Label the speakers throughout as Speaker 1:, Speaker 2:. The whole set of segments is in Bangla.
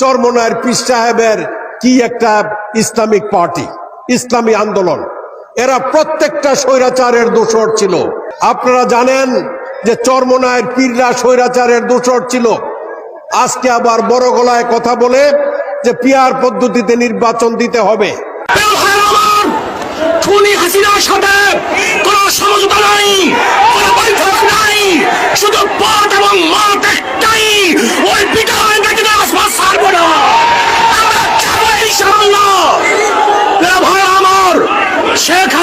Speaker 1: চরমনায়ের পীর সাহেবের কি একটা ইসলামিক পার্টি, ইসলামী আন্দোলন। এরা প্রত্যেকটা স্বৈরাচারের দোষর ছিল। আপনারা জানেন যে চরমনায়ের পীররা স্বৈরাচারের দোষর ছিল। আজকে আবার বড় গলায় কথা বলে যে পিয়ার পদ্ধতিতে নির্বাচন দিতে হবে।
Speaker 2: খুনি সাথে কোনো সমঝোতা নাই।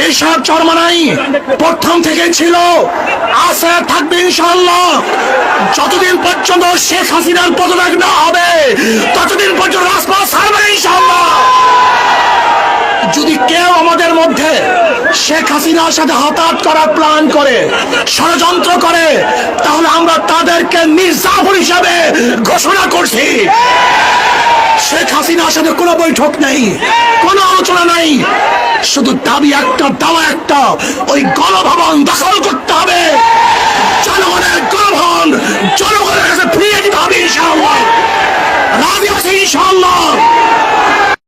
Speaker 2: পেশার চরমানাই প্রথম থেকে ছিল আছে থাকবে ইনশাআল্লাহ। যতদিন পর্যন্ত শেখ হাসিনার পদত্যাগ না হবে, ততদিন পর্যন্ত রাজপথ ছাড়বে ইনশাআল্লাহ। যদি কেউ আমাদের মধ্যে শেখ হাসিনার সাথে হতাহত করার প্ল্যান করে, ষড়যন্ত্র করে, তাহলে আমরা তাদেরকে মির্জাফর হিসাবে ঘোষণা করছি। শেখ সাথে কোনো বৈঠক নেই, কোনো আলোচনা নাই। শুধু দাবি একটা, দাওয়া একটা, ওই গণভবন দখল